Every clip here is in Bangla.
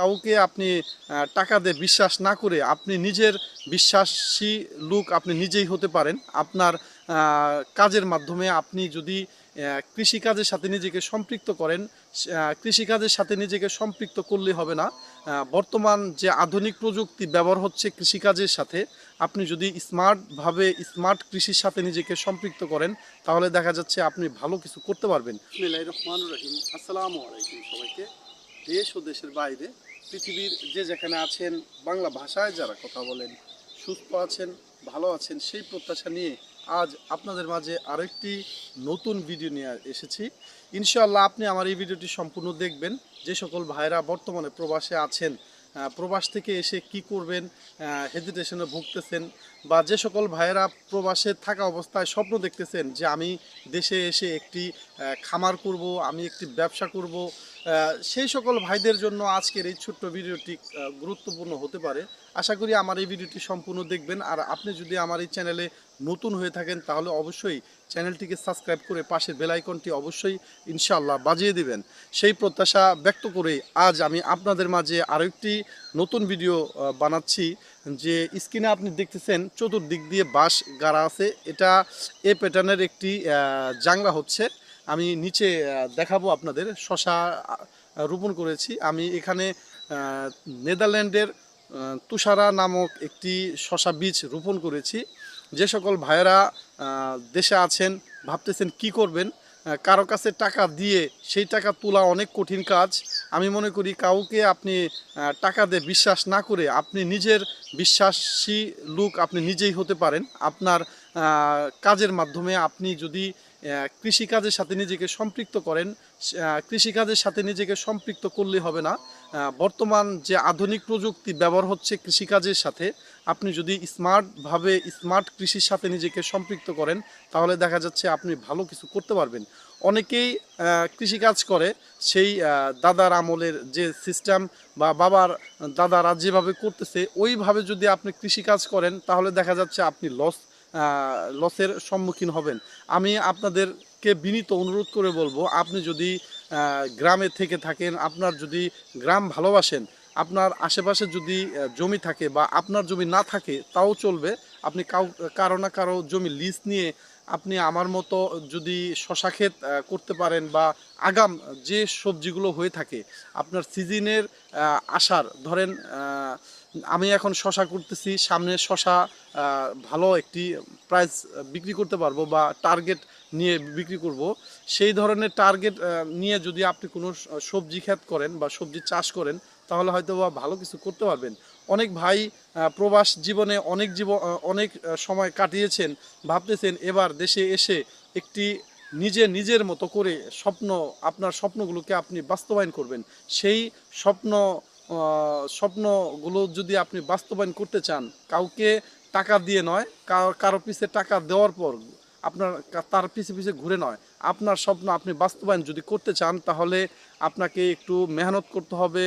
কাউকে আপনি টাকা দিয়ে বিশ্বাস না করে আপনি নিজের বিশ্বাসী লোক আপনি নিজেই হতে পারেন। আপনার কাজের মাধ্যমে আপনি যদি কৃষিকাজের সাথে নিজেকে সম্পৃক্ত করেন কৃষিকাজের সাথে নিজেকে সম্পৃক্ত করলে হবে না। বর্তমান যে আধুনিক প্রযুক্তি ব্যবহার হচ্ছে কৃষিকাজের সাথে, আপনি যদি স্মার্টভাবে, স্মার্ট কৃষির সাথে নিজেকে সম্পৃক্ত করেন, তাহলে দেখা যাচ্ছে আপনি ভালো কিছু করতে পারবেন। আসসালামু আলাইকুম সবাইকে। দেশ ও দেশের বাইরে পৃথিবীর যে যেখানে আছেন, বাংলা ভাষায় যারা কথা বলেন, সুস্থ আছেন, ভালো আছেন, সেই প্রত্যাশা নিয়ে আজ আপনাদের মাঝে আরেকটি নতুন ভিডিও নিয়ে এসেছি। ইনশাআল্লাহ আপনি আমার এই ভিডিওটি সম্পূর্ণ দেখবেন। যে সকল ভাইরা বর্তমানে প্রবাসে আছেন প্রবাস থেকে এসে কি করবেন হেজিটেশনে ভুগতেছেন, বা যে সকল ভাইয়েরা প্রবাসে থাকা অবস্থায় স্বপ্ন দেখতেছেন যে আমি দেশে এসে একটি খামার করব, আমি একটি ব্যবসা করব সেই সকল ভাইদের জন্য আজকের এই ছোট্ট ভিডিওটি গুরুত্বপূর্ণ হতে পারে। আশা করি আমার এই ভিডিওটি সম্পূর্ণ দেখবেন। আর আপনি যদি আমার এই চ্যানেলে নতুন হয়ে থাকেন, তাহলে অবশ্যই চ্যানেলটিকে সাবস্ক্রাইব করে পাশের বেল আইকনটি অবশ্যই ইনশাআল্লাহ বাজিয়ে দিবেন। সেই প্রত্যাশা ব্যক্ত করে আজ আমি আপনাদের মাঝে আরও একটি নতুন ভিডিও বানাচ্ছি। যে স্ক্রিনে আপনি দেখতেছেন, চতুর্দিক দিয়ে বাঁশ গাড়া আছে। এটা এ প্যাটার্নের একটি জাংলা হচ্ছে। আমি নিচে দেখাবো আপনাদের। শশা রোপণ করেছি। আমি এখানে নেদারল্যান্ডের তুষারা নামক একটি শশা বীজ রোপণ করেছি। যে সকল ভাইয়েরা দেশে আছেন, ভাবতেছেন কি করবেন কারও কাছে টাকা দিয়ে সেই টাকা তোলা অনেক কঠিন কাজ। আমি মনে করি কাউকে আপনি টাকা দিয়ে বিশ্বাস না করে আপনি নিজের বিশ্বাসী লোক আপনি নিজেই হতে পারেন। আপনার কাজের মাধ্যমে আপনি যদি কৃষিকাজের সাথে নিজেকে সম্পৃক্ত করেন। কৃষিকাজের সাথে নিজেকে সম্পৃক্ত করলে হবে না। বর্তমান যে আধুনিক প্রযুক্তি ব্যবহার হচ্ছে কৃষিকাজের সাথে, আপনি যদি স্মার্টভাবে স্মার্ট কৃষির সাথে নিজেকে সম্পৃক্ত করেন, তাহলে দেখা যাচ্ছে আপনি ভালো কিছু করতে পারবেন। অনেকেই কৃষিকাজ করে, সেই দাদার আমলের যে সিস্টেম বা বাবার, দাদারা যেভাবে করতেছে, ওইভাবে যদি আপনি কৃষিকাজ করেন, তাহলে দেখা যাচ্ছে আপনি লস লসের সম্মুখীন হবেন। আমি আপনাদেরকে বিনীত অনুরোধ করে বলব, আপনি যদি গ্রামে থেকে থাকেন, আপনার যদি গ্রাম ভালোবাসেন, আপনার আশেপাশে যদি জমি থাকে বা আপনার জমি না থাকে, তাও চলবে। আপনি কাউ, কারও না কারও জমি লিজ নিয়ে আপনি আমার মতো যদি শশা ক্ষেত করতে পারেন বা আগাম যে সবজিগুলো হয়ে থাকে, আপনার সিজনের আসার ধরেন আমি এখন শশা করতেছি, সামনে শশা ভালো একটি প্রাইস বিক্রি করতে পারব বা টার্গেট নিয়ে বিক্রি করব। সেই ধরনের টার্গেট নিয়ে যদি আপনি কোনো সবজি ক্ষেত করেন বা সবজি চাষ করেন, তাহলে হয়তো বা ভালো কিছু করতে পারবেন। অনেক ভাই প্রবাস জীবনে অনেক জীবন অনেক সময় কাটিয়েছেন, ভাবতেছেন এবার দেশে এসে একটি নিজে নিজের মতো করে স্বপ্ন, আপনার স্বপ্নগুলোকে আপনি বাস্তবায়ন করবেন। সেই স্বপ্ন স্বপ্নগুলো যদি আপনি বাস্তবায়ন করতে চান, কাউকে টাকা দিয়ে নয়, কারও পিছে টাকা দেওয়ার পর আপনার তার পিছে পিছে ঘুরে নয়। আপনার স্বপ্ন আপনি বাস্তবায়ন যদি করতে চান, তাহলে আপনাকে একটু মেহনত করতে হবে।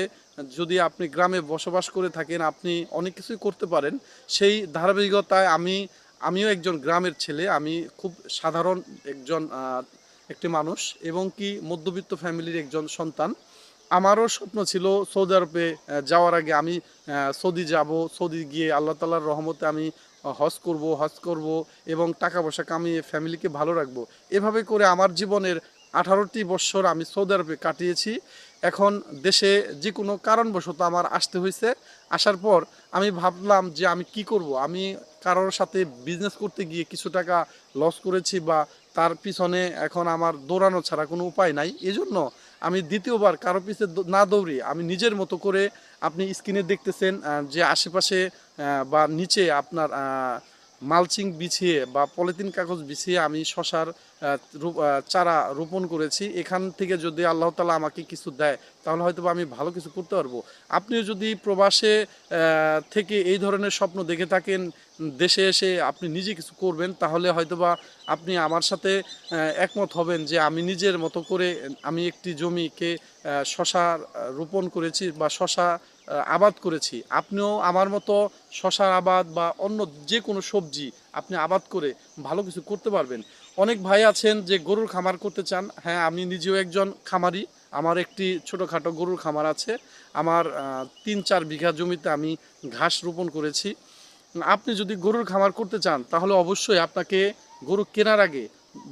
যদি আপনি গ্রামে বসবাস করে থাকেন, আপনি অনেক কিছুই করতে পারেন। সেই ধারাবাহিকতায় আমি, আমিও একজন গ্রামের ছেলে, আমি খুব সাধারণ একজন একটি মানুষ এবং কি মধ্যবিত্ত ফ্যামিলির একজন সন্তান। আমারও স্বপ্ন ছিল সৌদি আরবে যাওয়ার আগে আমি সৌদি যাব, সৌদি গিয়ে আল্লাহ তালার রহমতে আমি হজ করব হজ করব এবং টাকা পয়সা কামিয়ে ফ্যামিলিকে ভালো রাখব। এভাবে করে আমার জীবনের আঠারোটি বৎসর আমি সৌদি আরবে কাটিয়েছি। এখন দেশে যে কোনো কারণবশত আমার আসতে হয়েছে। আসার পর আমি ভাবলাম যে আমি কি করব? আমি কারোর সাথে বিজনেস করতে গিয়ে কিছু টাকা লস করেছি বা তার পিছনে এখন আমার দৌড়ানো ছাড়া কোনো উপায় নাই। এজন্য আমি দ্বিতীয়বার কারও পিছে না দৌড়ি আমি নিজের মতো করে আপনি স্ক্রিনে দেখতেছেন যে আশেপাশে বা নিচে আপনার মালচিং বিছিয়ে বা পলিথিন কাগজ বিছিয়ে আমি শশার চারা রোপণ করেছি। এখান থেকে যদি আল্লাহ তালা আমাকে কিছু দেয়, তাহলে হয়তো আমি ভালো কিছু করতে পারব। আপনিও যদি প্রবাসে থেকে এই ধরনের স্বপ্ন দেখে থাকেন দেশে এসে আপনি নিজে কিছু করবেন, তাহলে হয়তোবা আপনি আমার সাথে একমত হবেন যে আমি নিজের মতো করে, আমি একটি জমিকে শশা রোপণ করেছি বা শশা আবাদ করেছি। আপনিও আমার মতো শশার আবাদ বা অন্য যে কোনো সবজি আপনি আবাদ করে ভালো কিছু করতে পারবেন। অনেক ভাই আছেন যে গরুর খামার করতে চান। হ্যাঁ আমি নিজেও একজন খামারি। আমার একটি ছোটোখাটো গরুর খামার আছে। আমার তিন চার বিঘা জমিতে আমি ঘাস রোপণ করেছি। আপনি যদি গরুর খামার করতে চান, তাহলে অবশ্যই আপনাকে গরু কেনার আগে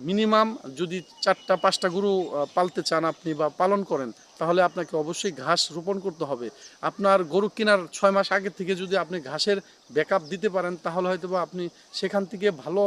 মিনিমাম যদি চারটা, পাঁচটা গরু পালতে চান আপনি বা পালন করেন, তাহলে আপনাকে অবশ্যই ঘাস রোপণ করতে হবে। আপনার গরু কেনার ছয় মাস আগে থেকে যদি আপনি ঘাসের ব্যাকআপ দিতে পারেন, তাহলে হয়তো আপনি সেখান থেকে ভালো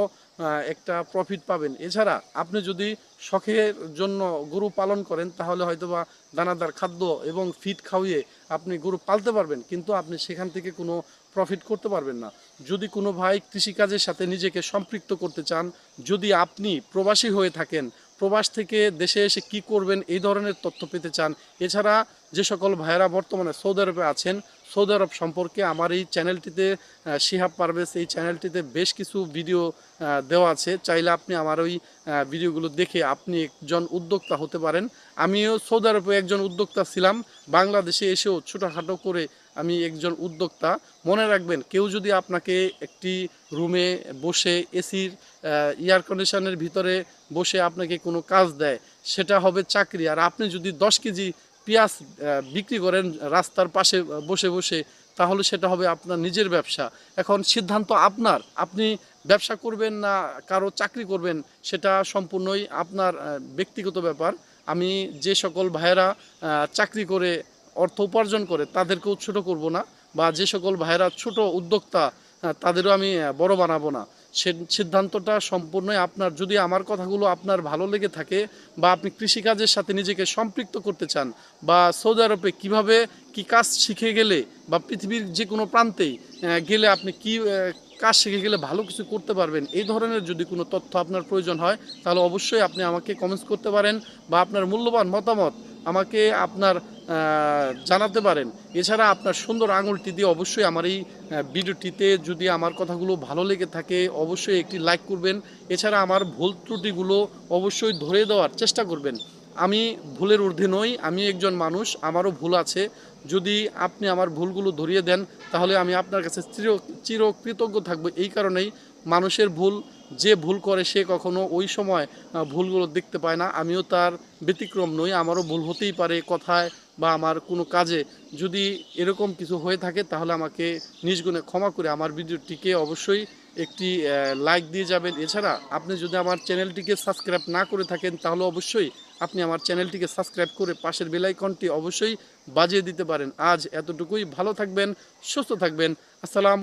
একটা প্রফিট পাবেন। এছাড়া আপনি যদি শখের জন্য গরু পালন করেন, তাহলে হয়তো বা দানাদার খাদ্য এবং ফিড খাওয়িয়ে আপনি গরু পালতে পারবেন, কিন্তু আপনি সেখান থেকে কোনো প্রফিট করতে পারবেন না। যদি কোনো ভাই কৃষিকাজের সাথে নিজেকে সম্পৃক্ত করতে চান, যদি আপনি প্রবাসী হয়ে থাকেন, প্রবাস থেকে দেশে এসে কি করবেন এই ধরনের তথ্য পেতে চান, এছাড়া যে সকল ভাইয়েরা বর্তমানে সৌদি আরবে আছেন, সৌদি আরব সম্পর্কে আমার এই চ্যানেলটিতে শিহাব পারভেজ এই চ্যানেলটিতে বেশ কিছু ভিডিও দেওয়া আছে। চাইলে আপনি আমার ওই ভিডিওগুলো দেখে আপনি একজন উদ্যোক্তা হতে পারেন। আমিও সৌদি আরবে একজন উদ্যোক্তা ছিলাম। বাংলাদেশে এসেও ছোটোখাটো করে আমি একজন উদ্যোক্তা, মনে রাখবেন কেউ যদি আপনাকে একটি রুমে বসে এসির এয়ার কন্ডিশনের ভিতরে বসে আপনাকে কোনো কাজ দেয়, সেটা হবে চাকরি। আর আপনি যদি দশ কেজি পেঁয়াজ বিক্রি করেন রাস্তার পাশে বসে বসে, তাহলে সেটা হবে আপনার নিজের ব্যবসা। এখন সিদ্ধান্ত আপনার, আপনি ব্যবসা করবেন না, কারও চাকরি করবেন, সেটা সম্পূর্ণই আপনার ব্যক্তিগত ব্যাপার। আমি যে সকল ভাইয়েরা চাকরি করে অর্থ উপার্জন করে তাদেরকেও ছোট করব না বা যে সকল ভাইয়েরা ছোট উদ্যোক্তা তাদেরও আমি বড় বানাবো না। সে, সিদ্ধান্তটা সম্পূর্ণই আপনার। যদি আমার কথাগুলো আপনার ভালো লেগে থাকে বা আপনি কৃষিকাজের সাথে নিজেকে সম্পৃক্ত করতে চান বা সৌদি আরবে কীভাবে কি কাজ শিখে গেলে বা পৃথিবীর যে কোনো প্রান্তেই গেলে আপনি কি কাজ শিখে গেলে ভালো কিছু করতে পারবেন, এই ধরনের যদি কোনো তথ্য আপনার প্রয়োজন হয়, তাহলে অবশ্যই আপনি আমাকে কমেন্টস করতে পারেন বা আপনার মূল্যবান মতামত আমাকে আপনার জানাতে পারেন। এছাড়া আপনার সুন্দর আঙুলটি দিয়ে অবশ্যই আমার এই ভিডিওটিতে যদি আমার কথাগুলো ভালো লেগে থাকে, অবশ্যই একটি লাইক করবেন। এছাড়া আমার ভুল ত্রুটিগুলো অবশ্যই ধরে দেওয়ার চেষ্টা করবেন। আমি ভুলের ঊর্ধ্বে নই, আমি একজন মানুষ, আমারও ভুল আছে। যদি আপনি আমার ভুলগুলো ধরিয়ে দেন, তাহলে আমি আপনার কাছে চির, চিরকৃতজ্ঞ থাকব। এই কারণেই মানুষের ভুল যে ভুল করে সে কখনো ওই সময় ভুলগুলো দেখতে পায় না। আমিও তার ব্যতিক্রম নই, আমারও ভুল হতেই পারে কথায় বা আমার কোনো কাজে। যদি এরকম কিছু হয়ে থাকে, তাহলে আমাকে নিজ গুণে ক্ষমা করে আমার ভিডিওটিকে অবশ্যই একটি লাইক দিয়ে যাবেন। এছাড়া আপনি যদি আমার চ্যানেলটিকে সাবস্ক্রাইব না করে থাকেন, তাহলে অবশ্যই আপনি আমার চ্যানেলটিকে সাবস্ক্রাইব করে পাশের বেলাইকনটি অবশ্যই বাজিয়ে দিতে পারেন। আজ এতটুকুই। ভালো থাকবেন, সুস্থ থাকবেন। আসসালামু